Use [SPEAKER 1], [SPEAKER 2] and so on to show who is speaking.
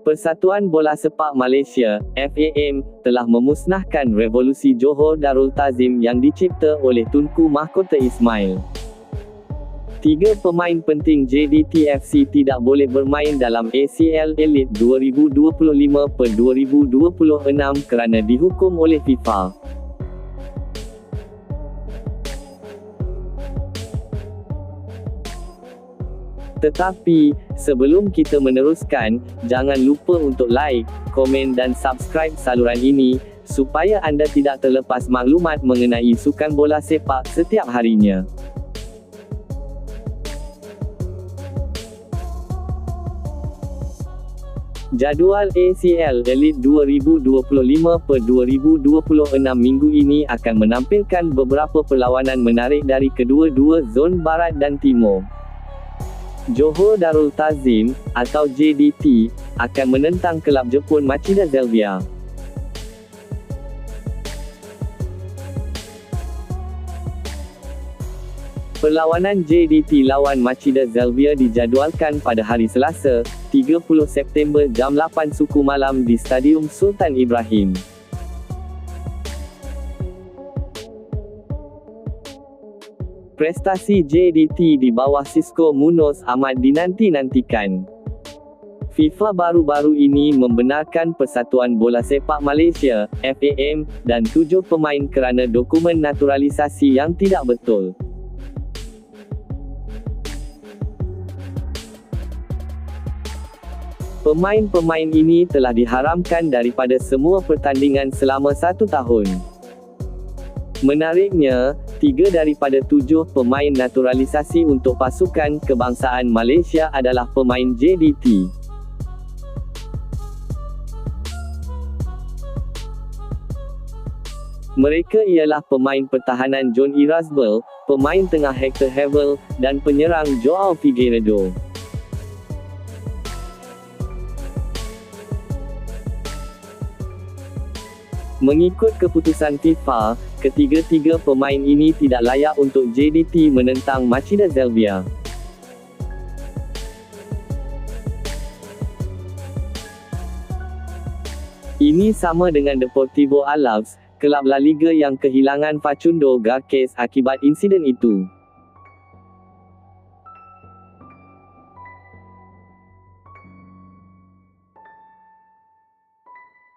[SPEAKER 1] Persatuan Bola Sepak Malaysia, FAM, telah memusnahkan revolusi Johor Darul Tazim yang dicipta oleh Tunku Mahkota Ismail. Tiga pemain penting JDTFC tidak boleh bermain dalam ACL Elite 2025 per 2026 kerana dihukum oleh FIFA. Tetapi, sebelum kita meneruskan, jangan lupa untuk like, komen dan subscribe saluran ini, supaya anda tidak terlepas maklumat mengenai sukan bola sepak setiap harinya. Jadual ACL Elite 2025 per 2026 minggu ini akan menampilkan beberapa perlawanan menarik dari kedua-dua zon barat dan timur. Johor Darul Tazim, atau JDT, akan menentang kelab Jepun Machida Zelvia. Perlawanan JDT lawan Machida Zelvia dijadualkan pada hari Selasa, 30 September jam 8 suku malam di Stadium Sultan Ibrahim. Prestasi JDT di bawah Cisco Munoz amat dinanti-nantikan. FIFA baru-baru ini membenarkan Persatuan Bola Sepak Malaysia, FAM, dan tujuh pemain kerana dokumen naturalisasi yang tidak betul. Pemain-pemain ini telah diharamkan daripada semua pertandingan selama satu tahun. Menariknya, tiga daripada tujuh pemain naturalisasi untuk pasukan kebangsaan Malaysia adalah pemain JDT. Mereka ialah pemain pertahanan John Erasbel, pemain tengah Hector Havel, dan penyerang Joao Figueiredo. Mengikut keputusan FIFA, ketiga-tiga pemain ini tidak layak untuk JDT menentang Machida Zelvia. Ini sama dengan Deportivo Alaves, kelab La Liga yang kehilangan Facundo Garces akibat insiden itu.